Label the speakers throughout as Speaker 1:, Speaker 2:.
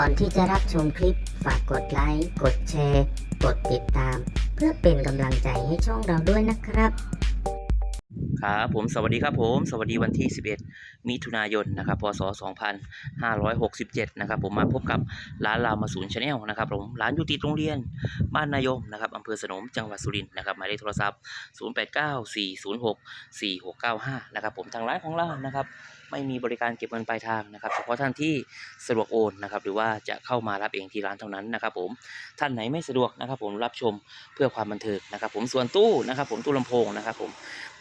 Speaker 1: ก่อนที่จะรับชมคลิป ฝากกดไลค์ กดแชร์ กดติดตาม เพื่อเป็นกำลังใจให้ช่องเราด้วยนะครับ
Speaker 2: ครับผมสวัสดีครับผม สวัสดีวันที่ 11 มิถุนายนนะครับพศ 2567 นะครับผมมาพบกับร้านรามมาศูนย์ชาแนลนะครับผมร้านอยู่ติดโรงเรียนบ้านนายมนะครับอำเภอสนมจังหวัดสุรินทร์นะครับหมายเลขโทรศัพท์ 0894064695 นะครับผมทางร้านของเรานะครับ ไม่มีบริการเก็บเงินปลายทางนะครับเฉพาะท่านที่สะดวกโอนนะครับหรือว่าจะเข้ามารับเองที่ร้านเท่านั้นนะครับผมท่านไหนไม่สะดวกนะครับผมรับชมเพื่อความบันเทิงนะครับผมส่วนตู้นะครับผมตู้ลำโพงนะครับผม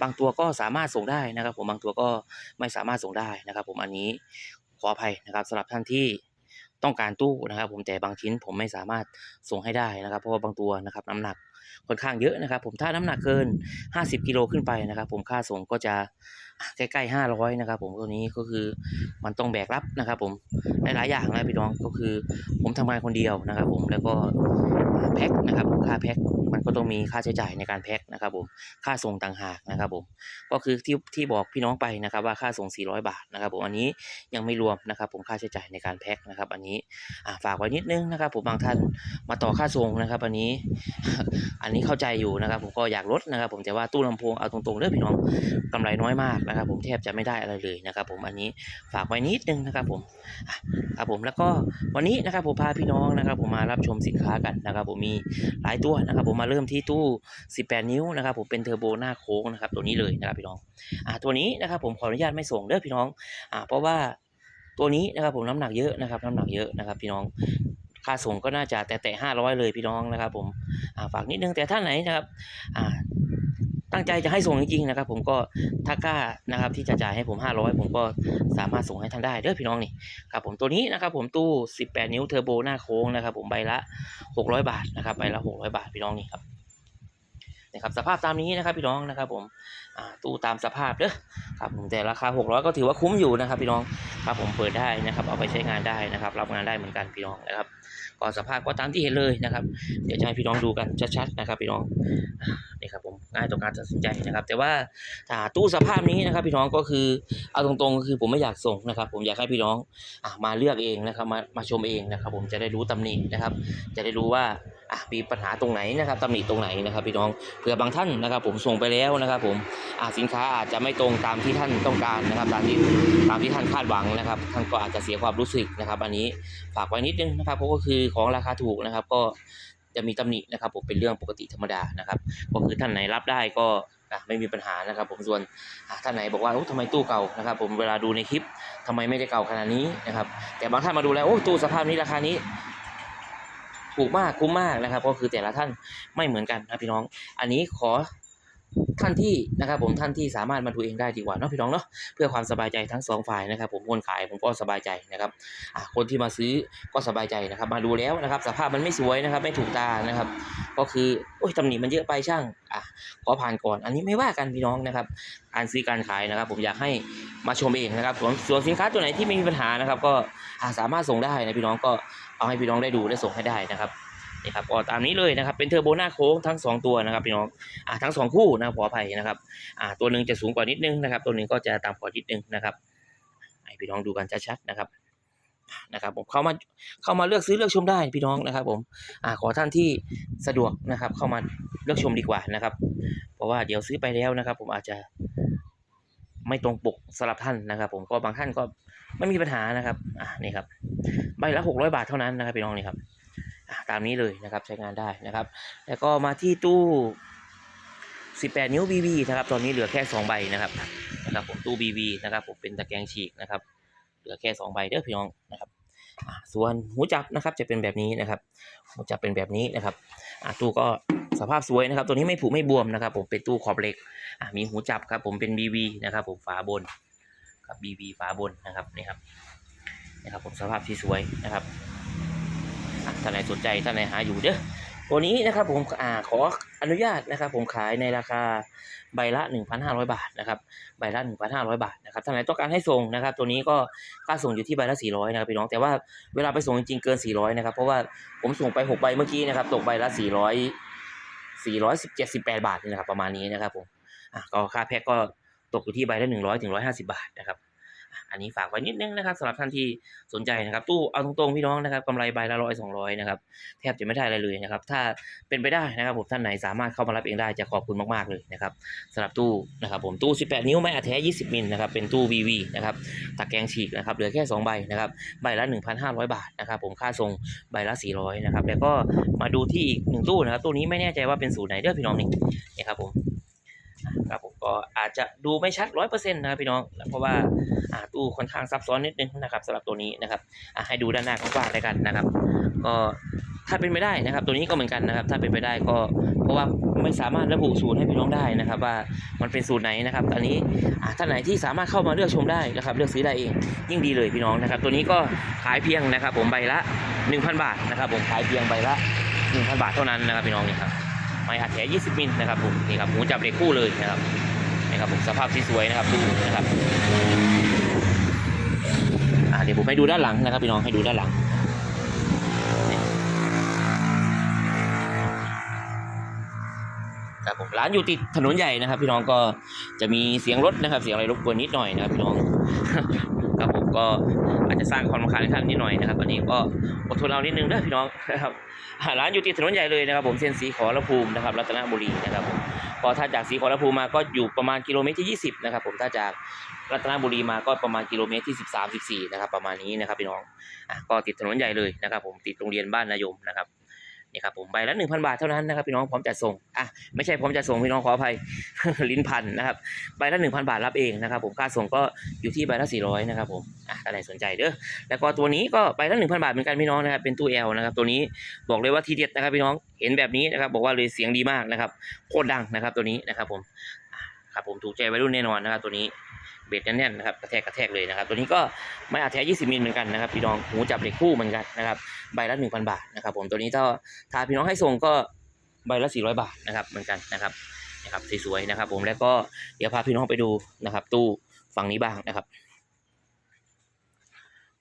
Speaker 2: บางตัวก็สามารถส่งได้นะครับ ผมบางตัวก็ไม่สามารถส่งได้นะครับ ผมอันนี้ขออภัยนะครับสำหรับท่านที่ต้องการตู้นะครับ ผมแต่บางชิ้นผมไม่สามารถส่งให้ได้นะครับ เพราะว่าบางตัวนะครับน้ำหนัก ค่อนข้างเยอะนะครับ ผมถ้าน้ำหนักเกิน 50 กิโลขึ้นไปนะครับ ผมค่าส่งก็จะใกล้ๆ 500 นะครับ ผมตัวนี้ก็คือมันต้องแบกรับนะครับ ผมหลายๆอย่างนะพี่น้องก็คือ ผมทำงานคนเดียวนะครับ ผมแล้วก็แพ็คนะครับค่าแพ็คมันก็ต้องมีค่าใช้จ่ายในการแพ็คนะครับผมค่าส่งต่างหากนะครับผมก็คือที่ที่บอกพี่น้องไปนะครับว่าค่าส่ง 400 บาทนะครับผมอันนี้ยังไม่รวมนะครับผมค่าใช้จ่ายในการแพ็คนะครับ อันนี้ฝากไว้นิดนึงนะครับผมบางท่านมาต่อค่าส่งนะครับ อันนี้ อันนี้เข้าใจอยู่นะครับ ผมก็อยากลดนะครับ ผมแต่ว่าตู้ลำโพงเอาตรงๆเด้อพี่น้องกำไรน้อยมากนะครับ ผมแทบจะไม่ได้อะไรเลยนะครับ ผมอันนี้ฝากไว้นิดนึงนะครับผมครับผมแล้วก็วันนี้นะครับผมพาพี่น้องนะครับ ผมมารับชมสินค้ากันนะครับผมมีหลายตัวนะครับ ผมมาเริ่มที่ตู้ 18 นิ้วนะครับ ผมเป็นเทอร์โบหน้าโค้งนะครับ ตัวนี้เลยนะครับพี่น้องอ่าตัวนี้นะครับ ผมขออนุญาตไม่ส่งเด้อพี่น้องอ่าเพราะว่าตัวนี้นะครับ ผมน้ำหนักเยอะนะครับ น้ำหนักเยอะนะครับ พี่น้องค่าส่งก็น่าจะแต่แต่ห้าร้อยเลยพี่น้องนะครับ ผมอ่าฝากนิดนึงแต่ท่านไหนนะครับอ่า ตั้งใจจะให้ส่งจริงๆนะครับ ผมก็ถ้ากล้านะครับ ที่จะจ่ายให้ผม 500 ผมก็สามารถส่งให้ท่านได้เด้อพี่น้องนี่ครับผมตัวนี้นะครับ ผมตู้ 18 นิ้วเทอร์โบหน้าโค้งนะครับ ผมใบละ 600 บาทนะครับใบละ 600 บาทพี่น้องนี่ครับนะครับสภาพตามนี้นะครับพี่น้องนะครับ ผมตู้ตามสภาพเด้อครับผมแต่ราคา 600 ก็ถือว่าคุ้มอยู่นะครับ พี่น้องครับผมเปิดได้นะครับ เอาไปใช้งานได้นะครับ รับงานได้เหมือนกันพี่น้องนะครับ ก็สภาพก็ตามที่เห็นเลยนะครับ เดี๋ยวจะให้พี่น้องดูกันชัดๆนะครับ พี่น้องนี่ครับผมง่ายต่อการตัดสินใจนะครับ แต่ว่าอ่าตู้สภาพนี้นะครับ พี่น้องก็คือเอาตรงๆก็คือผมไม่อยากส่งนะครับ ผมอยากให้พี่น้องอมาเลือกเองนะครับมามาชมเองนะครับ ผมจะได้รู้ตำหนินะครับ จะได้รู้ว่าอะมีปัญหาตรงไหนนะครับตำหนิตรงไหนนะครับพี่น้องเผื่อบางท่านนะครับ ผมส่งไปแล้วนะครับ ผมอะสินค้าอาจจะไม่ตรงตามที่ท่านต้องการนะครับ ตามที่ตามที่ท่านคาดหวังนะครับ ท่านก็อาจจะเสียความรู้สึกนะครับ อันนี้ฝากไว้นิดนึงนะครับเพราะก็คือของราคาถูกนะครับ ก็จะมีตำหนินะครับ ผมเป็นเรื่องปกติธรรมดานะครับ ก็คือท่านไหนรับได้ก็ไม่มีปัญหานะครับผมส่วนท่านไหนบอกว่าโอ้ทำไมตู้เก่านะครับ ผมเวลาดูในคลิปทำไมไม่ได้เก่าขนาดนี้นะครับ แต่บางท่านมาดูแล้วโอ้ตู้สภาพนี้ราคานี้ ถูกมากคุ้มมากนะครับ ก็คือแต่ละท่านไม่เหมือนกันนะพี่น้อง อันนี้ขอ ท่านที่นะครับผมท่านที่สามารถมาดูเองได้ดีกว่าเนาะพี่น้องเนาะเพื่อความสบายใจทั้งสองฝ่ายนะครับผมคนขายผมก็สบายใจนะครับคนที่มาซื้อก็สบายใจนะครับ มาดูแล้วนะครับ สภาพมันไม่สวยนะครับ ไม่ถูกตานะครับ ก็คือโอ้ยตำหนิมันเยอะไปช่างอะขอผ่านก่อน อันนี้ไม่ว่ากันพี่น้องนะครับการซื้อการขายนะครับ ผมอยากให้มาชมเองนะครับส่วนส่วนสินค้าตัวไหนที่ไม่มีปัญหานะครับ ก็สามารถส่งได้นะพี่น้องก็เอาให้พี่น้องได้ดูได้ส่งให้ได้นะครับ นี่ครับก็ตามนี้เลยนะครับเป็นเทอร์โบหน้าโค้งทั้งสองตัวนะครับพี่น้องอ่าทั้งสองคู่นะขออภัยนะครับอ่าตัวหนึ่งจะสูงกว่านิดนึงนะครับ ตัวหนึ่งก็จะต่ำกว่านิดนึงนะครับให้พี่น้องดูกันชัดๆนะครับนะครับผมเข้ามาเข้ามาเลือกซื้อเลือกชมได้พี่น้องนะครับ ผมอ่าขอท่านที่สะดวกนะครับ เข้ามาเลือกชมดีกว่านะครับ เพราะว่าเดี๋ยวซื้อไปแล้วนะครับ ผมอาจจะไม่ตรงปกสำหรับท่านนะครับ ผมก็บางท่านก็ไม่มีปัญหานะครับอ่านี่ครับใบละหกร้อยบาทเท่านั้นนะครับพี่น้องนี่ครับ ตามนี้เลยนะครับใช้งานได้นะครับ แล้วก็มาที่ตู้ 18 นิ้ว BB นะครับตอนนี้เหลือแค่ 2 ใบนะครับนะครับผมตู้ BB นะครับผมเป็นตะแกรงฉีกนะครับ เหลือแค่ 2 ใบเด้อพี่น้องนะครับส่วนหูจับนะครับจะเป็นแบบนี้นะครับหูจับเป็นแบบนี้นะครับตู้ก็สภาพสวยนะครับตัวนี้ไม่ผุไม่บวมนะครับ ผมเป็นตู้ขอบเหล็กมีหูจับครับ ผมเป็น BB นะครับ ผมฝาบนครับ BB ฝาบนนะครับนี่ครับนะครับผมสภาพที่สวยนะครับ ท่านไหนสนใจท่านไหนหาอยู่เด้อตัวนี้นะครับผมอ่าขออนุญาตนะครับ ผมขายในราคาใบละ 1,500 บาทนะครับใบละ 1,500 บาทนะครับท่านไหนต้องการให้ส่งนะครับ ตัวนี้ก็ค่าส่งอยู่ที่ใบละ 400 นะครับพี่น้องแต่ว่าเวลาไปส่งจริงๆเกิน 400 นะครับ เพราะว่าผมส่งไป 6 ใบเมื่อกี้นะครับตกใบละ 400 478บาทนี่นะครับประมาณนี้นะครับผมอะก็ค่าแพ็คก็ตกอยู่ที่ใบละ 100ถึง150 บาทนะครับ อันนี้ฝากไว้นิดนึงนะครับสำหรับท่านที่สนใจนะครับ ตู้เอาตรงๆพี่น้องนะครับกำไรใบละร้อยสองร้อยนะครับแทบจะไม่ได้อะไรเลยนะครับ ถ้าเป็นไปได้นะครับผมท่านไหนสามารถเข้ามารับเองได้จะขอบคุณมากๆเลยนะครับสำหรับตู้นะครับ ผมตู้ 18 นิ้วไม้อัดแท้20 มิลนะครับเป็นตู้ VV นะครับตะแกรงฉีกนะครับเหลือแค่ 2 ใบนะครับใบละ 1,500 บาทนะครับผมค่าส่งใบละ 400นะครับแล้วก็มาดูที่อีกหนึ่งตู้นะครับตู้นี้ไม่แน่ใจว่าเป็นสูตรไหนเด้อพี่น้องนี่นี่ครับผม ครับผมก็อาจจะดูไม่ชัดร้อยเปอร์เซ็นต์นะครับพี่น้อง เพราะว่าตู้ค่อนข้างซับซ้อนนิดนึงนะครับสำหรับตัวนี้นะครับให้ดูด้านหน้ากว้างๆแล้วกันนะครับ ก็ถ้าเป็นไปได้นะครับ ตัวนี้ก็เหมือนกันนะครับ ถ้าเป็นไปได้ก็เพราะว่าไม่สามารถระบุสูตรให้พี่น้องได้นะครับ ว่ามันเป็นสูตรไหนนะครับตอนนี้อ่าท่านไหนที่สามารถเข้ามาเลือกชมได้นะครับ เลือกซื้อได้เองยิ่งดีเลยพี่น้องนะครับ ตัวนี้ก็ขายเพียงนะครับ ผมใบละ 1,000 บาทนะครับ ผมขายเพียงใบละ 1,000 บาทเท่านั้นนะครับพี่น้องนี่ครับ ไม้อัดแท้20 มิลนะครับผมนี่ครับหูจับเหล็กคู่เลยนะครับนี่ครับผมสภาพที่สวยนะครับดูนะครับอ่าเดี๋ยวผมให้ดูด้านหลังนะครับพี่น้องให้ดูด้านหลังนี่ครับผมร้านอยู่ติดถนนใหญ่นะครับ พี่น้องก็จะมีเสียงรถนะครับ เสียงอะไรรบกวนนิดหน่อยนะครับพี่น้อง ก็อาจจะสร้างความรำคาญให้ท่านนิดหน่อยนะครับอันนี้ก็อดทนเอานิดนึงนะพี่น้องนะครับร้านอยู่ติดถนนใหญ่เลยนะครับ ผมเส้นสีขอรภูมินะครับรัตนบุรีนะครับผมก็ถ้าจากสีขอรภูมิมาก็อยู่ประมาณกิโลเมตรที่ 20 นะครับ ผมถ้าจากรัตนบุรีมาก็ประมาณกิโลเมตรที่ 13 14 นะครับ ประมาณนี้นะครับพี่น้องอะก็ติดถนนใหญ่เลยนะครับ ผมติดโรงเรียนบ้านนายมนะครับ นี่ครับผมใบละ1,000บาทเท่านั้นนะครับพี่น้องพร้อมจัดส่งอะไม่ใช่พร้อมจัดส่งพี่น้องขออภัย ลิ้นพันนะครับใบละหนึ่งพันบาทรับเองนะครับผมค่าส่งก็อยู่ที่ใบละสี่ร้อยนะครับผมอะอะไรสนใจเด้อแล้วก็ตัวนี้ก็ใบละหนึ่งพันบาทเหมือนกันพี่น้องนะครับเป็นตู้แอลนะครับตัวนี้บอกเลยว่าทีเด็ดนะครับพี่น้องเห็นแบบนี้นะครับบอกว่าเลยเสียงดีมากนะครับโคตรดังนะครับตัวนี้นะครับผม ครับผมถูกใจวัยรุ่นแน่นอนนะครับตัวนี้เบ็ดแน่นๆนะครับกระแทกกระแทกเลยนะครับ ตัวนี้ก็ไม่อัดแท้ 20 มิลเหมือนกันนะครับ พี่น้องหูจับเหล็กคู่เหมือนกันนะครับใบละ 1,000 บาทนะครับ ผมตัวนี้ถ้าถ้าพี่น้องให้ส่งก็ใบละ 400 บาทนะครับเหมือนกันนะครับนะครับสวยๆนะครับ ผมแล้วก็เดี๋ยวพาพี่น้องไปดูนะครับ ตู้ฝั่งนี้บ้างนะครับ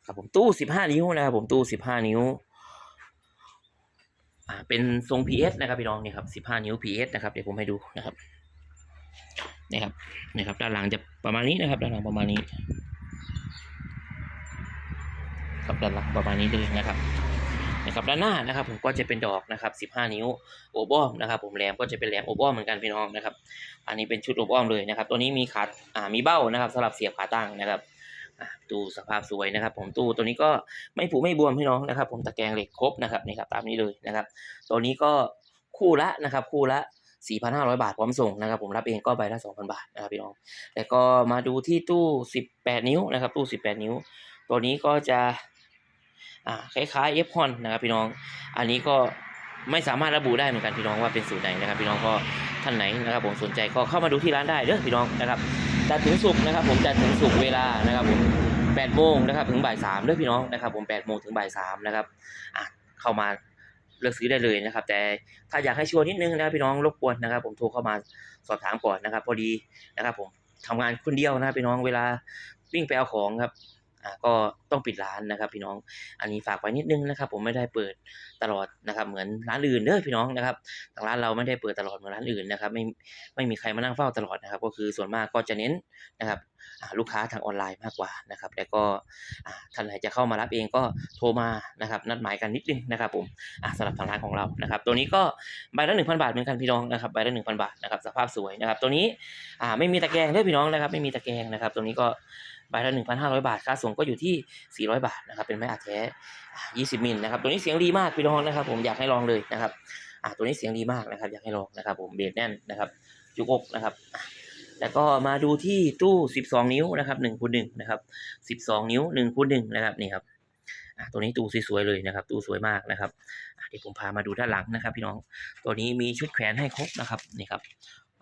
Speaker 2: ครับผมตู้สิบห้านิ้วนะครับ ผมตู้สิบห้านิ้วอ่าเป็นทรง PS นะครับพี่น้องนี่ครับสิบห้านิ้ว PS นะครับเดี๋ยวผมให้ดูนะครับ นี่ครับนี่ครับด้านหลังจะประมาณนี้นะครับ ด้านหลังประมาณนี้ครับด้านหลังประมาณนี้เลยนะครับนะครับด้านหน้านะครับผมก็จะเป็นดอกนะครับสิบห้านิ้วโอบอ้อมนะครับ ผมแหลมก็จะเป็นแหลมโอบอ้อมเหมือนกันพี่น้องนะครับ อันนี้เป็นชุดโอบอ้อมเลยนะครับ ตัวนี้มีขาอ่ามีเบ้านะครับสำหรับเสียบขาตั้งนะครับตู้สภาพสวยนะครับ ผมตู้ตัวนี้ก็ไม่ผุไม่บวมพี่น้องนะครับ ผมตะแกรงเหล็กครบนะครับนี่ครับตามนี้เลยนะครับ ตัวนี้ก็คู่ละนะครับ คู่ละ 4,500 บาทพร้อมส่งนะครับ ผมรับเองก็ใบละ 2,000 บาทนะครับพี่น้องแล้วก็มาดูที่ตู้ 18 นิ้วนะครับ ตู้ 18 นิ้ว ตัวนี้ก็จะอ่าคล้ายๆ F ฮอนนะครับพี่น้อง อันนี้ก็ไม่สามารถระบุได้เหมือนกันพี่น้องว่าเป็นสูตรไหนนะครับ พี่น้องก็ท่านไหนนะครับ ผมสนใจก็เข้ามาดูที่ร้านได้เด้อพี่น้องนะครับจันทร์ถึงศุกนะครับ ผมจันทร์ถึงศุกเวลานะครับผม8โมงนะครับถึงบ่าย3เด้อพี่น้องนะครับ ผม8โมงถึงบ่าย3นะครับอะเข้ามา เลือกซื้อได้เลยนะครับ แต่ถ้าอยากให้ชัวร์นิดนึงนะพี่น้องรบกวนนะครับ ผมโทรเข้ามาสอบถามก่อนนะครับ พอดีนะครับ ผมทำงานคนเดียวนะครับพี่น้องเวลาวิ่งไปเอาของครับ อ่าก็ต้องปิดร้านนะครับ พี่น้องอันนี้ฝากไว้นิดนึงนะครับ ผมไม่ได้เปิดตลอดนะครับ เหมือนร้านอื่นเด้อพี่น้องนะครับทางร้านเราไม่ได้เปิดตลอดเหมือนร้านอื่นนะครับ ไม่ไม่มีใครมานั่งเฝ้าตลอดนะครับ ก็คือส่วนมากก็จะเน้นนะครับลูกค้าทางออนไลน์มากกว่านะครับ แล้วก็อ่าท่านไหนจะเข้ามารับเองก็โทรมานะครับ นัดหมายกันนิดนึงนะครับ ผมสำหรับทางร้านของเรานะครับ ตัวนี้ก็ใบละหนึ่งพันบาทเหมือนกันพี่น้องนะครับใบละหนึ่งพันบาทนะครับสภาพสวยนะครับ ตัวนี้ไม่มีตะแกรงเด้อพี่น้องนะครับ ไม่มีตะแกรงนะครับ ตัวนี้ก็ ใบละหนึ่งพันห้าร้อยบาท ค่าส่งก็อยู่ที่สี่ร้อยบาทนะครับ เป็นไม้อัดแท้ยี่สิบมิลนะครับ ตัวนี้เสียงดีมากพี่น้องนะครับ ผมอยากให้ลองเลยนะครับอ่าตัวนี้เสียงดีมากนะครับ อยากให้ลองนะครับผมเบสแน่นนะครับจุกอกนะครับแล้วก็มาดูที่ตู้ 12 นิ้วนะครับ1คูณ1นะครับ 12 นิ้ว1คูณ1นะครับนี่ครับอะตัวนี้ตู้สวยๆเลยนะครับ ตู้สวยมากนะครับเดี๋ยวผมพามาดูด้านหลังนะครับ พี่น้อง ตัวนี้มีชุดแขวนให้ครบนะครับนี่ครับ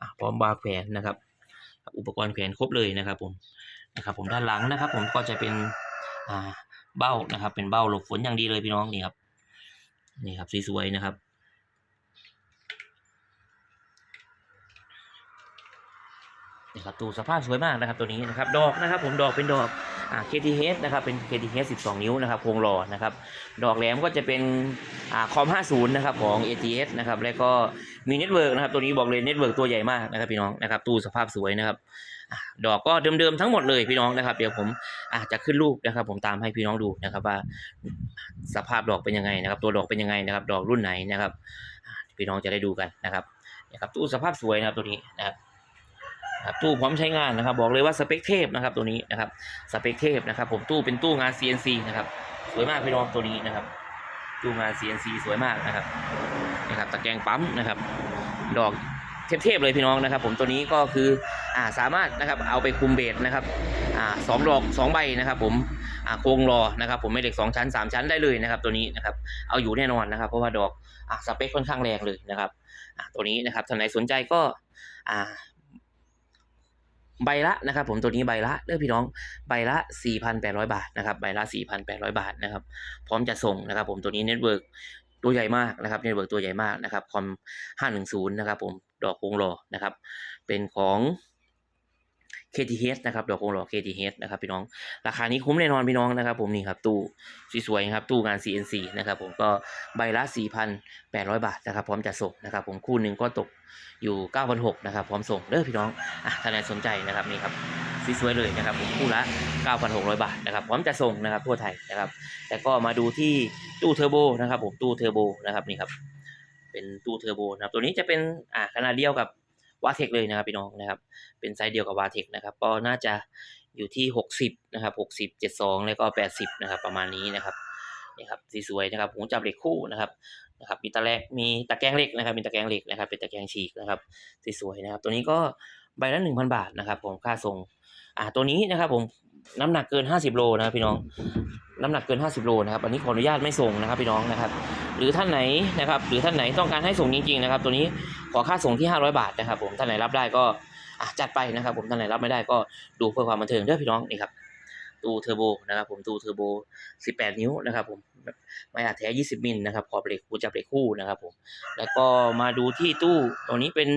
Speaker 2: อะพร้อมบาร์แขวนนะครับ อุปกรณ์แขวนครบเลยนะครับผม นะครับผมด้านหลังนะครับ ผมก็จะเป็นอ่าเบ้านะครับ เป็นเบ้าหลบฝนอย่างดีเลยพี่น้องนี่ครับนี่ครับสวยๆนะครับนะครับตูสภาพสวยมากนะครับตัวนี้นะครับดอกนะครับ ผมดอกเป็นดอกอ่า KTH นะครับเป็น KTH 12 นิ้วนะครับโครงหล่อนะครับดอกแหลมก็จะเป็นอ่าคอม 50 นะครับของ ATS นะครับแล้วก็มีเน็ตเวิร์กนะครับตัวนี้บอกเลยเน็ตเวิร์กตัวใหญ่มากนะครับพี่น้องนะครับ ตู้สภาพสวยนะครับ ดอกก็เดิมๆทั้งหมดเลยพี่น้องนะครับ เดี๋ยวผมอาจจะขึ้นรูปนะครับ ผมตามให้พี่น้องดูนะครับ ว่าสภาพดอกเป็นยังไงนะครับ ตัวดอกเป็นยังไงนะครับ ดอกรุ่นไหนนะครับ พี่น้องจะได้ดูกันนะครับนะครับตู้สภาพสวยนะครับตัวนี้นะครับครับตู้พร้อมใช้งานนะครับ บอกเลยว่าสเปคเทพนะครับตัวนี้นะครับสเปคเทพนะครับ ผมตู้เป็นตู้งาน CNC นะครับสวยมากพี่น้องตัวนี้นะครับ ตู้งาน CNC สวยมากนะครับนะครับ ตะแกรงปั๊มนะครับ ดอก เทพๆเลยพี่น้องนะครับ ผมตัวนี้ก็คืออ่าสามารถนะครับเอาไปคุมเบสนะครับอ่าสองดอกสองใบนะครับ ผมอ่าโครงรอนะครับ ผมไม่เหล็กสองชั้นสามชั้นได้เลยนะครับ ตัวนี้นะครับเอาอยู่แน่นอนนะครับ เพราะว่าดอกอ่าสเปคค่อนข้างแรงเลยนะครับอ่าตัวนี้นะครับท่านไหนสนใจก็อ่าใบละนะครับผมตัวนี้ใบละเด้อพี่น้องใบละ 4,800 บาทนะครับใบละ 4,800 บาทนะครับพร้อมจะส่งนะครับ ผมตัวนี้เน็ตเวิร์กตัวใหญ่มากนะครับเน็ตเวิร์กตัวใหญ่มากนะครับคอม510 นะครับผม ดอกโคงรอนะครับ เป็นของ KTH นะครับดอกโคงรอ KTH นะครับพี่น้องราคานี้คุ้มแน่นอนพี่น้องนะครับ ผมนี่ครับตู้สวยๆครับตู้งาน CNC นะครับผมก็ใบละ4,800 บาทนะครับ พร้อมจะส่งนะครับ ผมคู่หนึ่งก็ตกอยู่9,600นะครับ พร้อมส่งเด้อพี่น้องอะถ้าใครสนใจนะครับนี่ครับสวยๆเลยนะครับผมคู่ละ 9,600 บาทนะครับพร้อมจะส่งนะครับทั่วไทยนะครับ แต่ก็มาดูที่ตู้เทอร์โบนะครับผมตู้เทอร์โบนะครับนี่ครับ เป็นตู้เทอร์โบนะครับตัวนี้จะเป็นอ่าขนาดเดียวกับวาเทคเลยนะครับพี่น้องนะครับ เป็นไซส์เดียวกับวาเทคนะครับ ก็น่าจะอยู่ที่ 60 นะครับ 60 72 แล้วก็ 80 นะครับ ประมาณนี้นะครับนี่ครับสสวยนะครับหูจับเหล็กคู่นะครับนะครับ มีตะแลกมีตะแกรงเหล็กนะครับ มีตะแกรงเหล็กนะครับ เป็นตะแกรงฉีกนะครับสสวยนะครับ ตัวนี้ก็ใบละ1,000 บาทนะครับ ผมค่าส่งอ่าตัวนี้นะครับผม น้ำหนักเกิน 50 โลนะครับพี่น้อง น้ำหนักเกิน 50 โลนะครับอันนี้ขออนุญาตไม่ส่งนะครับพี่น้องนะครับ หรือท่านไหนนะครับ หรือท่านไหนต้องการให้ส่งจริงๆนะครับ ตัวนี้ขอค่าส่งที่ 500 บาทนะครับ ผมท่านไหนรับได้ก็จัดไปนะครับ ผมท่านไหนรับไม่ได้ก็ดูเพื่อความบันเทิงเด้อพี่น้องนี่ครับ ตู้เทอร์โบนะครับผมตู้เทอร์โบ 18 นิ้วนะครับผมไม้อัดแท้ 20 มิลนะครับขอบเหล็กหูจับเหล็กคู่นะครับผมแล้วก็มาดูที่ตู้ตัวนี้เป็น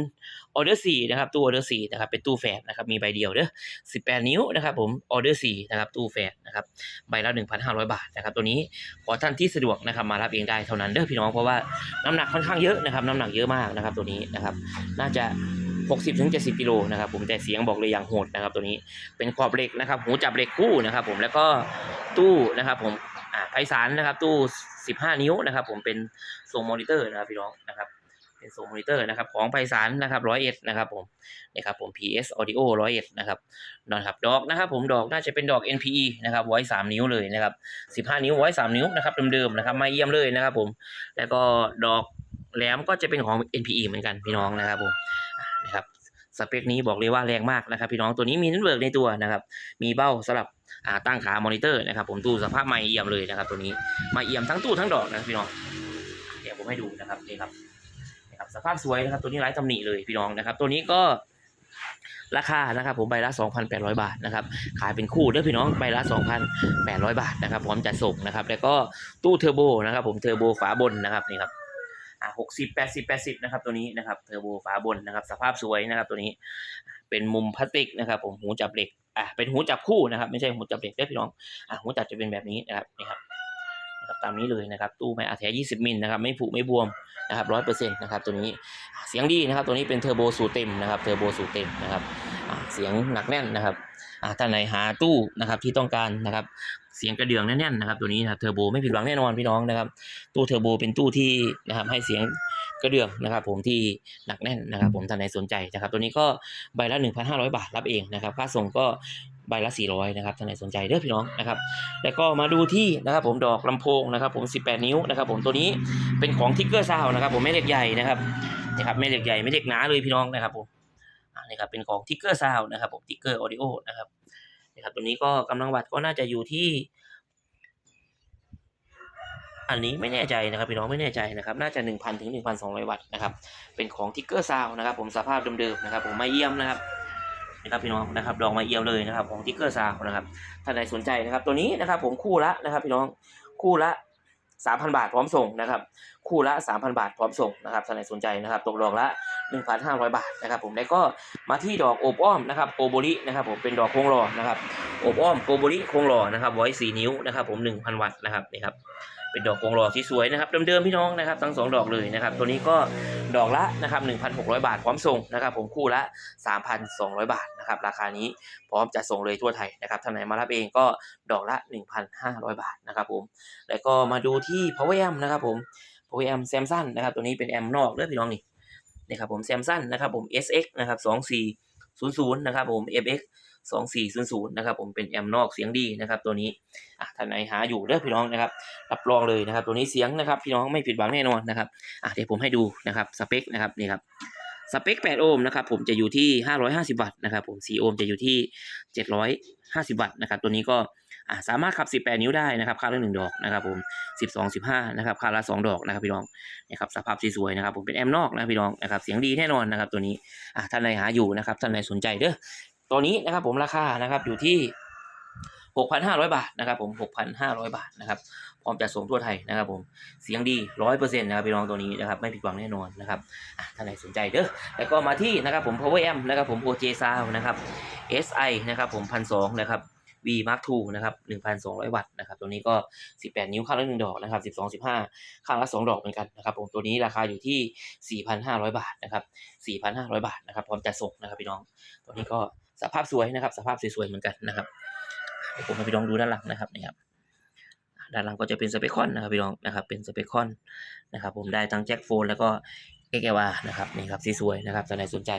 Speaker 2: ออเดอร์4นะครับตู้ออเดอร์4นะครับเป็นตู้แฝดนะครับมีใบเดียวเด้อ18 นิ้วนะครับผมออเดอร์4นะครับตู้แฝดนะครับใบละ 1,500 บาทนะครับตัวนี้ขอท่านที่สะดวกนะครับมารับเองได้เท่านั้นเด้อพี่น้องเพราะว่าน้ำหนักค่อนข้างเยอะนะครับน้ำหนักเยอะมากนะครับตัวนี้นะครับน่าจะ 60ถึง70กิโลนะครับผมแต่เสียงบอกเลยอย่างโหดนะครับ ตัวนี้เป็นขอบเหล็กนะครับ หูจับเหล็กคู่นะครับ ผมแล้วก็ตู้นะครับ ผมอ่าไพศาลนะครับ ตู้ 15 นิ้วนะครับ ผมเป็นทรงมอนิเตอร์นะครับพี่น้องนะครับเป็นทรงมอนิเตอร์นะครับของไพศาลนะครับร้อยเอ็ดนะครับผมนี่ครับผม PS Audio ร้อยเอ็ดนะครับนะครับดอกนะครับผมดอกน่าจะเป็นดอก NPE นะครับไว้สามนิ้วเลยนะครับสิบห้านิ้วไว้สามนิ้วนะครับเดิมๆนะครับมาเยี่ยมเลยนะครับผมแล้วก็ดอกแหลมก็จะเป็นของ NPE เหมือนกันพี่น้องนะครับผม สเปคนี้บอกเลยว่าแรงมากนะครับ พี่น้องตัวนี้มีนันเบิร์กในตัวนะครับ มีเบ้าสำหรับตั้งขามอนิเตอร์นะครับผมตู้สภาพใหม่เอี่ยมเลยนะครับ ตัวนี้มาเอี่ยมทั้งตู้ทั้งดอกนะครับพี่น้องเดี๋ยวผมให้ดูนะครับนี่ครับนี่ครับสภาพสวยนะครับตัวนี้ไร้ตำหนิเลยพี่น้องนะครับ ตัวนี้ก็ราคานะครับผมใบละ 2,800 บาทนะครับขายเป็นคู่เด้อพี่น้องใบละ 2,800 บาทนะครับพร้อมจัดส่งนะครับ แล้วก็ตู้เทอร์โบนะครับผมเทอร์โบฝาบนนะครับนี่ครับ อ่า60 80 80นะครับตัวนี้นะครับเทอร์โบฝาบนนะครับ สภาพสวยนะครับตัวนี้ เป็นมุมพลาสติกนะครับ ผมหูจับเหล็กอ่าเป็นหูจับคู่นะครับ ไม่ใช่หูจับเหล็กเด้อพี่น้องอ่าหูจับจะเป็นแบบนี้นะครับนี่ครับนะครับตามนี้เลยนะครับตู้ไม้อาแท้20 มิลนะครับไม่ผุไม่บวมนะครับ100%นต์นะครับตัวนี้เสียงดีนะครับตัวนี้เป็นเทอร์โบสูตรเต็มนะครับเทอร์โบสูตรเต็มนะครับเสียงหนักแน่นนะครับอ่าท่านไหนหาตู้นะครับที่ต้องการนะครับ เสียงกระเดื่องแน่นๆนะครับตัวนี้นะครับเทอร์โบไม่ผิดหวังแน่นอนพี่น้องนะครับ ตู้เทอร์โบเป็นตู้ที่นะครับให้เสียงกระเดื่องนะครับ ผมที่หนักแน่นนะครับ ผมท่านไหนสนใจนะครับ ตัวนี้ก็ใบละ 1,500 บาทรับเองนะครับ ค่าส่งก็ใบละ 400 นะครับท่านไหนสนใจเด้อพี่น้องนะครับ แล้วก็มาดูที่นะครับ ผมดอกลำโพงนะครับ ผม 18 นิ้วนะครับ ผมตัวนี้เป็นของทิกเกอร์ซาวนะครับ ผมไม่เล็กใหญ่นะครับนะครับไม่เล็กใหญ่ไม่เล็กหนาเลยพี่น้องนะครับผมอ่านี่ครับเป็นของทิกเกอร์ซาวนะครับ ผมทิกเกอร์ออดิโอนะครับ นะครับตัวนี้ก็กำลังวัดก็น่าจะอยู่ที่ อันนี้ไม่แน่ใจนะครับพี่น้องไม่แน่ใจนะครับน่าจะ 1,000ถึง1,200 วัตต์นะครับเป็นของทิกเกอร์ซาวนะครับผมสภาพเดิมๆนะครับ ผมไม่เยี่ยมนะครับนะครับพี่น้องนะครับลองมาเยี่ยมเลยนะครับของทิกเกอร์ซาวนะครับท่านใดสนใจนะครับ ตัวนี้นะครับผมคู่ละนะครับพี่น้องคู่ละ 3,000 บาทพร้อมส่งนะครับ คู่ละ 3,000 บาทพร้อมส่งนะครับสนใจสนใจนะครับตกดอกละ 1,500 บาทนะครับ ผมแล้วก็มาที่ดอกโอบอ้อมนะครับโกโบรินะครับผมเป็นดอกโคงหล่อนะครับโอบอ้อมโกโบริโคงหล่อนะครับไว้4นิ้วนะครับ ผม 1,000 วัตต์นะครับนี่ครับ เป็นดอกกงหลอที่สวยนะครับเดิมๆพี่น้องนะครับทั้งสองดอกเลยนะครับตัวนี้ก็ดอกละนะครับ1,600 บาทพร้อมส่งนะครับผมคู่ละ 3,200 บาทนะครับราคานี้พร้อมจะส่งเลยทั่วไทยนะครับท่านไหนมารับเองก็ดอกละ 1,500 บาทนะครับผมแล้วก็มาดูที่ power amp นะครับผม power amp Samsung นะครับตัวนี้เป็นแอมป์นอกเด้อพี่น้องนี่นะครับผม Samsung นะครับผม SX นะครับ2400นะครับผม FX 2400นะครับผมเป็นแอมป์นอกเสียงดีนะครับตัวนี้อะท่านไหนหาอยู่เด้อพี่น้องนะครับรับรองเลยนะครับ ตัวนี้เสียงนะครับพี่น้องไม่ผิดหวังแน่นอนนะครับอะเดี๋ยวผมให้ดูนะครับสเปคนะครับนี่ครับสเปค 8 โอห์มนะครับผมจะอยู่ที่ 550 วัตต์นะครับผม 4 โอห์มจะอยู่ที่ 750 วัตต์นะครับตัวนี้ก็อะสามารถขับ 18 นิ้วได้นะครับค่าละหนึ่งดอกนะครับผม 12 15นะครับค่าละ 2 ดอกนะครับพี่น้องนะครับสภาพสวยๆนะครับผมเป็นแอมป์นอกนะพี่น้องนะครับเสียงดีแน่นอนนะครับตัวนี้อะท่านใดหาอยู่นะครับท่านใดสนใจเด้อ ตัวนี้นะครับผมราคานะครับอยู่ที่ 6,500 บาทนะครับผม6,500 บาทนะครับพร้อมจัดส่งทั่วไทยนะครับผมเสียงดีร้อยเปอร์เซ็นต์นะครับพี่น้องตัวนี้นะครับไม่ผิดหวังแน่นอนนะครับท่านไหนสนใจเด้อแล้วก็มาที่นะครับผม power amp นะครับผม OJ Sound นะครับ SI นะครับผมพันสองนะครับ V Mark II นะครับ 1,200 วัตต์นะครับ ตัวนี้ก็ 18 นิ้วข้างละ1ดอกนะครับ 12 15 ข้างละ 2 ดอกเหมือนกันนะครับผม ตัวนี้ราคาอยู่ที่ 4,500 บาทนะครับ 4,500 บาทนะครับ พร้อมจัดส่งนะครับพี่น้อง ตัวนี้ก็ สภาพสวยนะครับ สภาพสวยๆเหมือนกันนะครับเดี๋ยวผมให้พี่น้องดูด้านหลังนะครับนี่ครับด้านหลังก็จะเป็นสเปคคอนนะครับพี่น้องนะครับ เป็นสเปคคอนนะครับ ผมได้ทั้งแจ็คโฟนแล้วก็เอ็กเอวานะครับนี่ครับสีสวยนะครับสนใจสนใจ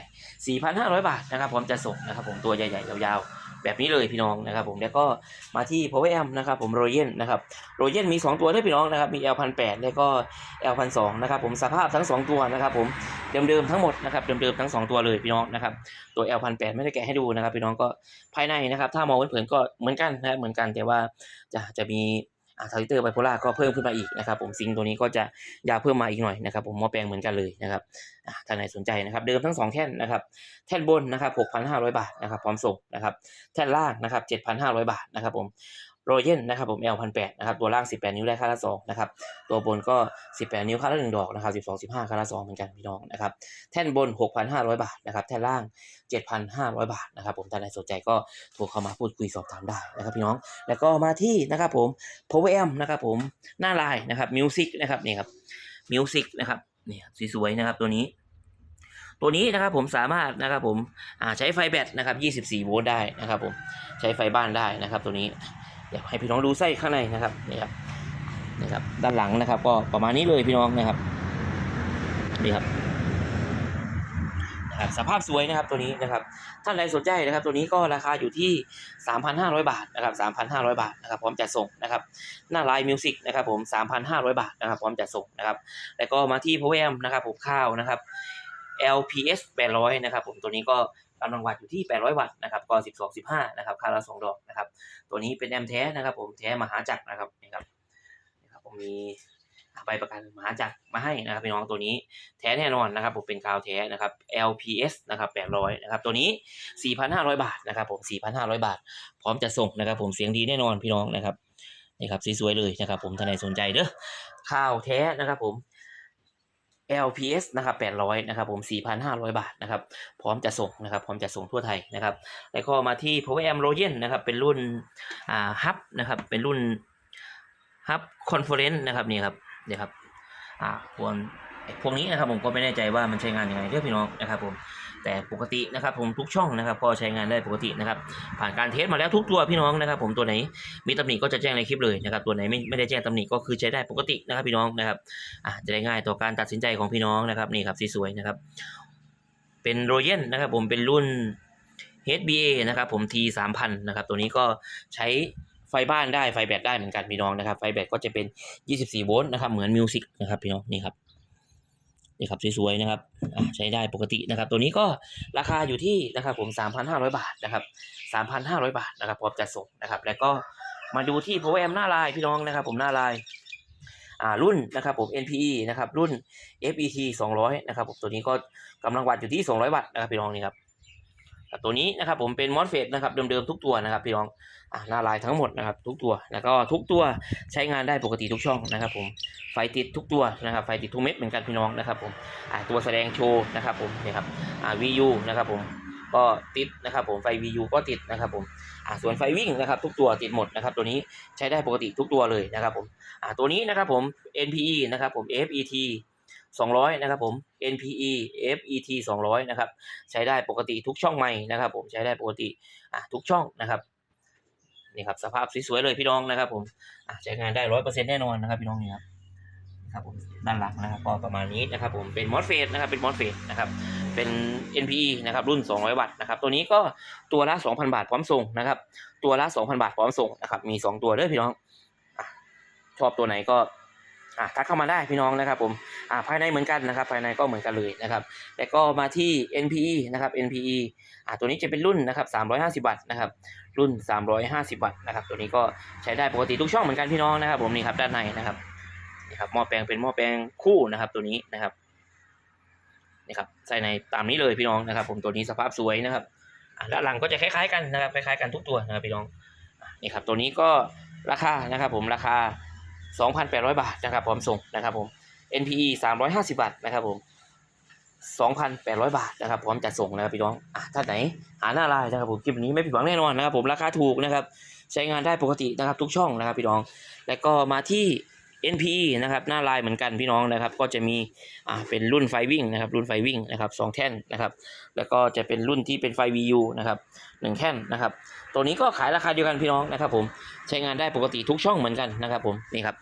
Speaker 2: 4,500 บาทนะครับพร้อมจะส่งนะครับ ผมตัวใหญ่ๆยาวๆ แบบนี้เลยพี่น้องนะครับผมแล้วก็มาที่ Power Amp นะครับผมโรเยนนะครับโรเยนมี 2 ตัวด้วยพี่น้องนะครับมี L 1 8แล้วก็ L 1 2นะครับผมสภาพทั้ง 2 ตัวนะครับผมเดิมๆทั้งหมดนะครับเดิมๆทั้ง 2 ตัวเลยพี่น้องนะครับตัว L 1 8ไม่ได้แกะให้ดูนะครับพี่น้องก็ภายในนะครับถ้ามองเผินๆก็เหมือนกันนะเหมือนกันแต่ว่าจะจะมี ทาริเตอร์ไบโพล่าก็เพิ่มขึ้นมาอีกนะครับผมซิงตัวนี้ก็จะยาวเพิ่มมาอีกหน่อยนะครับผมมอแปลงเหมือนกันเลยนะครับถ้าท่านไหนสนใจนะครับ เดิมทั้งสองแท่นนะครับ แท่นบนนะครับ6,500 บาทนะครับพร้อมส่งนะครับ แท่นล่างนะครับ7,500 บาทนะครับผม โรเยนนะครับผม L 1 8นแปดนะครับตัวล่าง 18 นิ้วได้ค่าละ2นะครับตัวบนก็ 18 นิ้วค่าละ1ดอกนะครับ12 15ค่าละ2เหมือนกันพี่น้องนะครับแท่นบน 6,500 บาทนะครับแท่นล่าง 7,500 บาทนะครับผมท่านไหนสนใจก็โทรเข้ามาพูดคุยสอบถามได้นะครับพี่น้องแล้วก็มาที่นะครับผม power amp นะครับผมหน้าลายนะครับ music นะครับนี่ครับ music นะครับนี่สวยๆนะครับตัวนี้ตัวนี้นะครับผมสามารถนะครับผมใช้ไฟแบตนะครับ 24 โวลต์ได้นะครับผมใช้ไฟบ้านได้นะครับตัวนี้ เดี๋ยวให้พี่น้องดูไส้ข้างในนะครับนี่ครับนี่ครับด้านหลังนะครับ ก็ประมาณนี้เลยพี่น้องนะครับนี่ครับนะครับสภาพสวยนะครับตัวนี้นะครับท่านใดสนใจนะครับ ตัวนี้ก็ราคาอยู่ที่ 3,500 บาทนะครับ3,500 บาทนะครับพร้อมจัดส่งนะครับหน้าไลน์มิวสิกนะครับผม 3,500 บาทนะครับพร้อมจัดส่งนะครับแล้วก็มาที่ Power Amp นะครับผมข้าวนะครับ LPS 800นะครับผมตัวนี้ก็ กำลังวัดอยู่ที่ 800 วัตต์นะครับก็12 15นะครับค่าละ2ดอกนะครับตัวนี้เป็นแอมแท้นะครับผมแท้มหาจักรนะครับนี่ครับนี่ครับผมมีใบประกันมหาจักรมาให้นะครับพี่น้องตัวนี้แท้แน่นอนนะครับผมเป็นกาวแท้นะครับ LPS นะครับ800นะครับตัวนี้ 4,500 บาทนะครับผม4,500 บาท พร้อมจะส่งนะครับผมเสียงดีแน่นอนพี่น้องนะครับนี่ครับสวยๆเลยนะครับผมท่านใดสนใจเด้อข้าวแท้นะครับผม LPS นะครับ 800 นะครับผม 4,500 บาทนะครับ พร้อมจะส่งนะครับ พร้อมจะส่งทั่วไทยนะครับ แล้วก็มาที่ Power Amp Royen นะครับ เป็นรุ่น อ่า ฮับนะครับ เป็นรุ่น ฮับคอนเฟอเรนซ์นะครับ นี่ครับนี่ครับ อ่าพวกพวกนี้นะครับผมก็ไม่แน่ใจว่ามันใช้งานยังไงเด้อพี่น้องนะครับผม แต่ปกตินะครับผมทุกช่องนะครับก็ใช้งานได้ปกตินะครับ ผ่านการเทสมาแล้วทุกตัวพี่น้องนะครับ ผมตัวไหนมีตำหนิก็จะแจ้งในคลิปเลยนะครับ ตัวไหนไม่ไม่ได้แจ้งตำหนิก็คือใช้ได้ปกตินะครับพี่น้องนะครับอ่าจะได้ง่ายต่อการตัดสินใจของพี่น้องนะครับนี่ครับสวยๆนะครับ เป็นโรเยนนะครับ ผมเป็นรุ่น HBA นะครับผม T 3 0 0 0นะครับตัวนี้ก็ใช้ไฟบ้านได้ไฟแบตได้เหมือนกันพี่น้องนะครับ ไฟแบตก็จะเป็น 24 โวลต์นะครับ เหมือนมิวสิกนะครับพี่น้องนี่ครับ นี่ครับสวยๆนะครับใช้ได้ปกตินะครับ ตัวนี้ก็ราคาอยู่ที่นะครับผม 3,500 บาทนะครับ 3,500 บาทนะครับพร้อมจัดส่งนะครับ แล้วก็มาดูที่ Power Amp หน้าลายพี่น้องนะครับ ผมหน้าลายอ่ารุ่นนะครับผม NPE นะครับรุ่น FET 200 นะครับผมตัวนี้ก็กำลังวัดอยู่ที่ 200 วัตต์นะครับพี่น้องนี่ครับ ตัวนี้นะครับผมเป็นมอสเฟตนะครับเดิมๆทุกตัวนะครับพี่น้องอ่าหน้าลายทั้งหมดนะครับทุกตัวแล้วก็ทุกตัวใช้งานได้ปกติทุกช่องนะครับผมไฟติดทุกตัวนะครับไฟติดทุกเม็ดเหมือนกันพี่น้องนะครับผมอ่าตัวแสดงโชว์นะครับผมนี่ครับอ่า VU นะครับผมก็ติดนะครับผมไฟ VU ก็ติดนะครับผมอ่าส่วนไฟวิ่งนะครับ ทุกตัวติดหมดนะครับ ตัวนี้ใช้ได้ปกติทุกตัวเลยนะครับผมอ่าตัวนี้นะครับผม NPE นะครับผม FET 200 นะครับผม NPE FET 200 นะครับ ใช้ได้ปกติทุกช่องไม้นะครับ ผมใช้ได้ปกติอ่าทุกช่องนะครับนี่ครับสภาพสวยๆเลยพี่น้องนะครับ ผมอ่าใช้งานได้ร้อยเปอร์เซ็นต์แน่นอนนะครับ พี่น้องนี่ครับครับผมด้านหลังนะครับก็ประมาณนี้นะครับ ผมเป็นมอสเฟตนะครับเป็นมอสเฟตนะครับเป็น NPE นะครับรุ่น 200 วัตต์นะครับตัวนี้ก็ตัวละ 2,000 บาทพร้อมส่งนะครับ ตัวละ 2,000 บาทพร้อมส่งนะครับมี 2 ตัวเด้อพี่น้องชอบตัวไหนก็ อะทักเข้ามาได้พี่น้องนะครับผมอะภายในเหมือนกันนะครับ ภายในก็เหมือนกันเลยนะครับ แล้วก็มาที่ NPE นะครับ NPE อะตัวนี้จะเป็นรุ่นนะครับ350วัตต์นะครับ รุ่น 350วัตต์นะครับ ตัวนี้ก็ใช้ได้ปกติทุกช่องเหมือนกันพี่น้องนะครับ ผมนี่ครับด้านในนะครับนี่ครับหม้อแปลงเป็นหม้อแปลงคู่นะครับ ตัวนี้นะครับนี่ครับใส่ในตามนี้เลยพี่น้องนะครับ ผมตัวนี้สภาพสวยนะครับอ่าด้านหลังก็จะคล้ายๆกันนะครับคล้ายๆกันทุกตัวนะครับพี่น้องนี่ครับตัวนี้ก็ราคานะครับ ผมราคา 2,800 บาทนะครับพร้อมส่งนะครับผม NPE 350 บาทนะครับผม 2,800 บาทนะครับพร้อมจัดส่งนะครับพี่น้องอะท่านไหนหาหน้าลายนะครับผมคลิปนี้ไม่ผิดหวังแน่นอนนะครับผมราคาถูกนะครับใช้งานได้ปกตินะครับทุกช่องนะครับพี่น้อง แล้วก็มาที่ NPE นะครับหน้าลายเหมือนกันพี่น้องนะครับ ก็จะมีอ่าเป็นรุ่นไฟวิ่งนะครับ รุ่นไฟวิ่งนะครับสองแท่นนะครับ แล้วก็จะเป็นรุ่นที่เป็นไฟ VU นะครับหนึ่งแท่นนะครับ ตัวนี้ก็ขายราคาเดียวกันพี่น้องนะครับ ผมใช้งานได้ปกติทุกช่องเหมือนกันนะครับ ผมนี่ครับ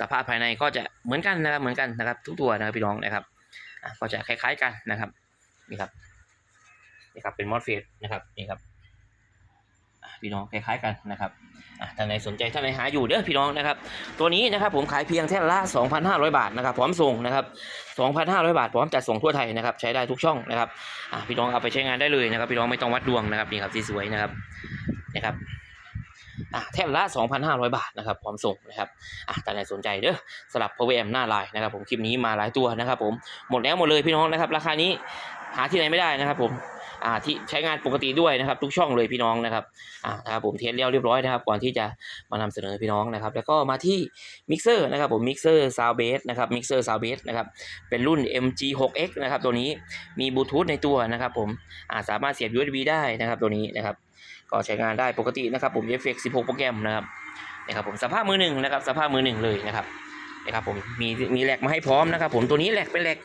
Speaker 2: สภาพภายในก็จะเหมือนกันนะครับเหมือนกันนะครับ ทุกตัวนะครับพี่น้องนะครับก็จะคล้าย ๆกันนะครับนี่ครับนี่ครับเป็นมอสเฟตนะครับนี่ครับ พี่น้องคล้ายๆกันนะครับอะท่านไหนสนใจท่านไหนหาอยู่เด้อพี่น้องนะครับ ตัวนี้นะครับผมขายเพียงแท่นละ 2,500 บาทนะครับพร้อมส่งนะครับ 2,500 บาทพร้อมจัดส่งทั่วไทยนะครับใช้ได้ทุกช่องนะครับอะพี่น้องเอาไปใช้งานได้เลยนะครับ พี่น้องไม่ต้องวัดดวงนะครับนี่ครับสีสวยนะครับนะครับอะแท่นละ 2,500 บาทนะครับพร้อมส่งนะครับอะท่านไหนสนใจเด้อสลับ Power M หน้าลายนะครับผมคลิปนี้มาหลายตัวนะครับผมหมดแล้วหมดเลยพี่น้องนะครับ ราคานี้หาที่ไหนไม่ได้นะครับผม อ่าที่ใช้งานปกติด้วยนะครับ ทุกช่องเลยพี่น้องนะครับอ่านะครับผมเทสเรียวเรียบร้อยนะครับ ก่อนที่จะมานำเสนอพี่น้องนะครับ แล้วก็มาที่มิกเซอร์นะครับผมมิกเซอร์ซาวเบสนะครับมิกเซอร์ซาวเบสนะครับเป็นรุ่น MG6X นะครับตัวนี้มีบลูทูธในตัวนะครับผมอ่าสามารถเสียบ USB ได้นะครับตัวนี้นะครับก็ใช้งานได้ปกตินะครับผมเอฟเฟก16โปรแกรมนะครับนะครับผมสภาพมือหนึ่งนะครับสภาพมือหนึ่งเลยนะครับนะครับผมมีมีแหลกมาให้พร้อมนะครับผมตัวนี้แหลกเป็นแหลก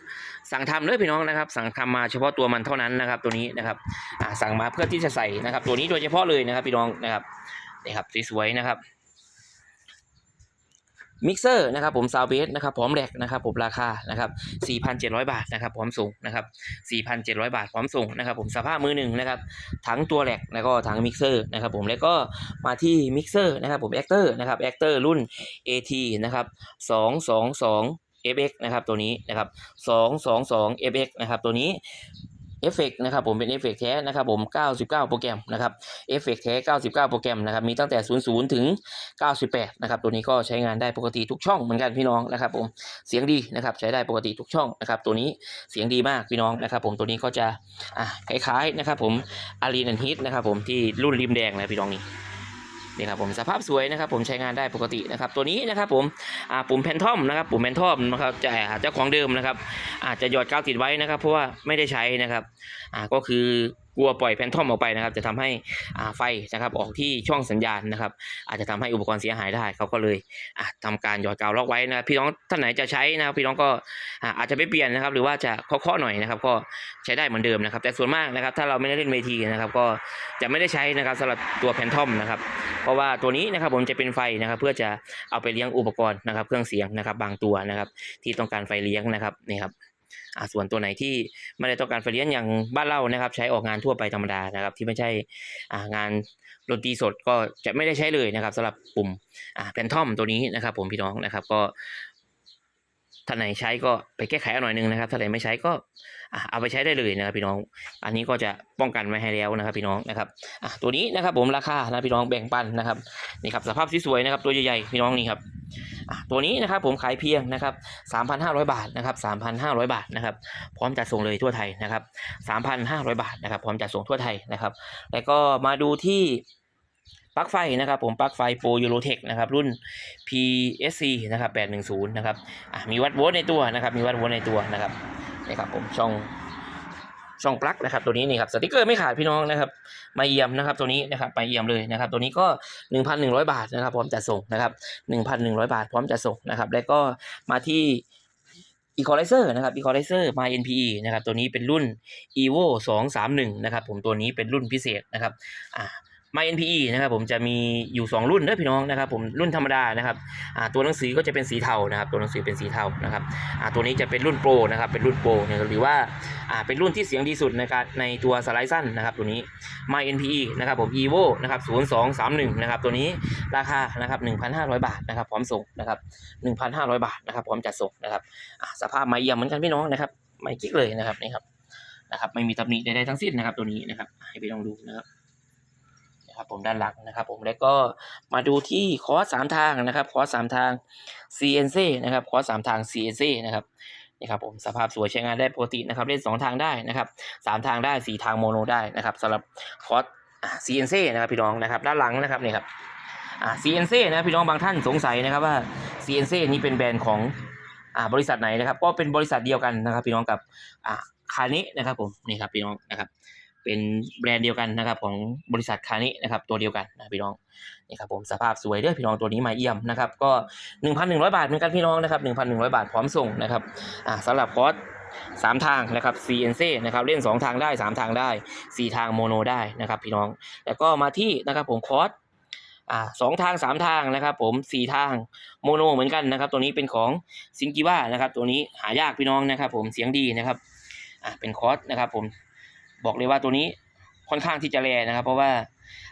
Speaker 2: สั่งทำเลยพี่น้องนะครับ สั่งทำมาเฉพาะตัวมันเท่านั้นนะครับ ตัวนี้นะครับสั่งมาเพื่อที่จะใส่นะครับ ตัวนี้โดยเฉพาะเลยนะครับ พี่น้องนะครับนี่ครับสวยๆนะครับมิกเซอร์นะครับผมซาวเบสนะครับพร้อมแหลกนะครับผมราคานะครับ4,700 บาทนะครับพร้อมส่งนะครับ4,700 บาทพร้อมส่งนะครับผมสภาพมือหนึ่งนะครับทั้งตัวแหลกแล้วก็ทั้งมิกเซอร์นะครับผมแล้วก็มาที่มิกเซอร์นะครับผมแอคเตอร์นะครับแอคเตอร์รุ่น AT นะครับ222 FX นะครับตัวนี้นะครับ222 FX นะครับตัวนี้เอฟเฟกนะครับผมเป็นเอฟเฟกแท้นะครับผม99 โปรแกรมนะครับเอฟเฟกแท้ 99 โปรแกรมนะครับมีตั้งแต่ 00 ถึง 98 นะครับตัวนี้ก็ใช้งานได้ปกติทุกช่องเหมือนกันพี่น้องนะครับผมเสียงดีนะครับใช้ได้ปกติทุกช่องนะครับตัวนี้เสียงดีมากพี่น้องนะครับผมตัวนี้ก็จะอะคล้ายๆนะครับผมอารีนันฮิตนะครับผมที่รุ่นริมแดงนะพี่น้องนี่ นี่ครับผมสภาพสวยนะครับ ผมใช้งานได้ปกตินะครับ ตัวนี้นะครับผมอ่าปุ่มแพนทอมนะครับปุ่มแพนทอมนะครับจะเจ้าของเดิมนะครับ อาจจะหยอดกาวติดไว้นะครับ เพราะว่าไม่ได้ใช้นะครับอ่าก็คือ กลัวปล่อยแพนทอมออกไปนะครับ จะทำให้ไฟนะครับออกที่ช่องสัญญาณนะครับ อาจจะทำให้อุปกรณ์เสียหายได้เขาก็เลยอ่าทำการหยอดกาวล็อกไว้นะพี่น้องท่านไหนจะใช้นะพี่น้องก็อาจจะไม่เปลี่ยนนะครับ หรือว่าจะเคาะๆหน่อยนะครับ ก็ใช้ได้เหมือนเดิมนะครับ แต่ส่วนมากนะครับ ถ้าเราไม่ได้เล่นเวทีนะครับ ก็จะไม่ได้ใช้นะครับสำหรับตัวแพนทอมนะครับ เพราะว่าตัวนี้นะครับผมจะเป็นไฟนะครับ เพื่อจะเอาไปเลี้ยงอุปกรณ์นะครับ เครื่องเสียงนะครับ บางตัวนะครับ ที่ต้องการไฟเลี้ยงนะครับนี่ครับ ส่วนตัวไหนที่ไม่ได้ต้องการไฟเลี้ยงอย่างบ้านเรานะครับ ใช้ออกงานทั่วไปธรรมดานะครับ ที่ไม่ใช่อ่างานดนตรีสดก็จะไม่ได้ใช้เลยนะครับสำหรับปุ่มอ่าแพนทอมตัวนี้นะครับ ผมพี่น้องนะครับ ก็ ท่านไหนใช้ก็ไปแก้ไขเอาหน่อยนึงนะครับถ้าไหนไม่ใช้ก็เอาไปใช้ได้เลยนะครับพี่น้อง อันนี้ก็จะป้องกันไว้ให้แล้วนะครับพี่น้องนะครับตัวนี้นะครับผมราคานะพี่น้องแบ่งปันนะครับนี่ครับสภาพสวยๆนะครับตัวใหญ่ๆพี่น้องนี่ครับตัวนี้นะครับผมขายเพียงนะครับ3,500 บาทนะครับ3,500 บาทนะครับพร้อมจัดส่งเลยทั่วไทยนะครับ3,500 บาทนะครับพร้อมจัดส่งทั่วไทยนะครับ แล้วก็มาดูที่ ปลั๊กไฟนะครับผมปลั๊กไฟโปรยูโรเทคนะครับรุ่น PSC นะครับ810นะครับอะมีวัดโวลต์ในตัวนะครับมีวัดโวลต์ในตัวนะครับนี่ครับผมช่องช่องปลั๊กนะครับตัวนี้นี่ครับสติกเกอร์ไม่ขาดพี่น้องนะครับมาเยี่ยมนะครับตัวนี้นะครับไปเยี่ยมเลยนะครับตัวนี้ก็ 1,100 บาทนะครับพร้อมจัดส่งนะครับ 1,100 บาทพร้อมจัดส่งนะครับแล้วก็มาที่ Equalizer นะครับ Equalizer My NPE นะครับตัวนี้เป็นรุ่น Evo 231นะครับผมตัวนี้เป็นรุ่นพิเศษนะครับอ่า My NPE นะครับผมจะมีอยู่ 2 รุ่นเด้อพี่น้องนะครับผมรุ่นธรรมดานะครับตัวหนังสือก็จะเป็นสีเทานะครับตัวหนังสือเป็นสีเทานะครับตัวนี้จะเป็นรุ่นโปรนะครับเป็นรุ่นโปรเนี่ยหรือว่าเป็นรุ่นที่เสียงดีสุดในการในตัวสไลด์สั้นนะครับตัวนี้ My NPE นะครับผม Evo นะครับ0231นะครับตัวนี้ราคานะครับ1,500 บาทนะครับพร้อมส่งนะครับ1,500 บาทนะครับพร้อมจัดส่งนะครับสภาพไม่เยี่ยมเหมือนกันพี่น้องนะครับไม่กิ๊กเลยนะครับนี่ครับนะครับไม่มีตำหนิใดๆทั้งสิ้นนะครับตัวนี้นะครับให้พี่น้องดูนะครับ นะครับผมด้านหลังนะครับ ผมแล้วก็มาดูที่คอร์สสามทางนะครับคอร์สสามทาง CNC นะครับคอร์สสามทาง CNC นะครับนี่ครับผมสภาพสวยใช้งานได้ปกตินะครับเล่นสองทางได้นะครับสามทางได้สี่ทางโมโนได้นะครับสำหรับคอร์ส CNC นะครับพี่น้องนะครับด้านหลังนะครับนี่ครับอ่า CNC นะพี่น้องบางท่านสงสัยนะครับว่า CNC นี้เป็นแบรนด์ของอ่าบริษัทไหนนะครับ ก็เป็นบริษัทเดียวกันนะครับ พี่น้องกับอ่าคานินะครับผมนี่ครับพี่น้องนะครับ เป็นแบรนด์เดียวกันนะครับของบริษัทคานินะครับตัวเดียวกันนะพี่น้องนี่ครับผมสภาพสวยเด้อพี่น้องตัวนี้มาเยี่ยมนะครับก็ 1,100 บาทเหมือนกันพี่น้องนะครับ1,100 บาทพร้อมส่งนะครับอ่าสำหรับคอร์สสามทางนะครับ CNC นะครับเล่น 2 ทางได้ 3 ทางได้ 4 ทางโมโนได้นะครับพี่น้องแล้วก็มาที่นะครับผมคอร์สอ่าสองทางสามทางนะครับผมสี่ทางโมโนเหมือนกันนะครับ ตัวนี้เป็นของซิงกิว่านะครับ ตัวนี้หายากพี่น้องนะครับ ผมเสียงดีนะครับอ่าเป็นคอร์สนะครับผม บอกเลยว่าตัวนี้ค่อนข้างที่จะแรงนะครับ เพราะว่า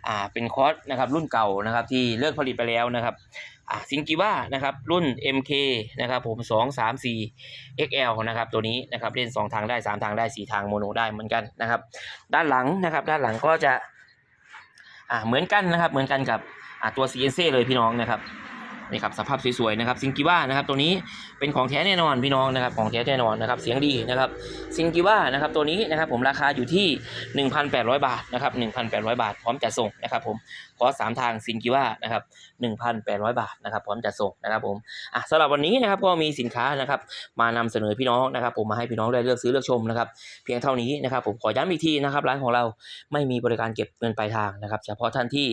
Speaker 2: อ่าเป็นคอร์สนะครับรุ่นเก่านะครับที่เลิกผลิตไปแล้วนะครับอ่าซิงกิว่านะครับรุ่น MK นะครับผมสองสามสี่ XL นะครับตัวนี้นะครับเล่นสองทางได้สามทางได้สี่ทางโมโนได้เหมือนกันนะครับ ด้านหลังนะครับด้านหลังก็จะอ่าเหมือนกันนะครับเหมือนกันกับอ่าตัว CNC เลยพี่น้องนะครับ นี่ครับสภาพสวยๆนะครับซิงกิว่านะครับตัวนี้เป็นของแท้แน่นอนพี่น้องนะครับของแท้แน่นอนนะครับเสียงดีนะครับซิงกิว่านะครับตัวนี้นะครับผมราคาอยู่ที่ 1,800 บาทนะครับ1,800 บาทพร้อมจัดส่งนะครับผมคอร์สามทางซิงกิว่านะครับ1,800 บาทนะครับพร้อมจัดส่งนะครับผมอะสำหรับวันนี้นะครับก็มีสินค้านะครับมานำเสนอพี่น้องนะครับผมมาให้พี่น้องได้เลือกซื้อเลือกชมนะครับเพียงเท่านี้นะครับผมขอย้ำอีกทีนะครับร้านของเราไม่มีบริการเก็บเงินปลายทางนะครับเฉพาะท่านที่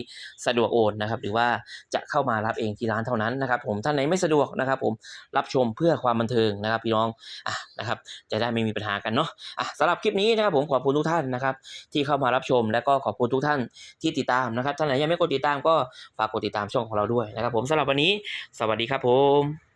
Speaker 2: สะดวกโอนนะครับหรือว่าจะเข้ามารับเองที่ร้านเท่านั้นนะครับ ผมท่านไหนไม่สะดวกนะครับ ผมรับชมเพื่อความบันเทิงนะครับ พี่น้องอะนะครับ จะได้ไม่มีปัญหากันเนาะอะสำหรับคลิปนี้นะครับ ผมขอบคุณทุกท่านนะครับ ที่เข้ามารับชมและก็ขอบคุณทุกท่านที่ติดตามนะครับท่านไหนยังไม่กดติดตามก็ฝากกดติดตามช่องของเราด้วยนะครับ ผมสำหรับวันนี้ สวัสดีครับผม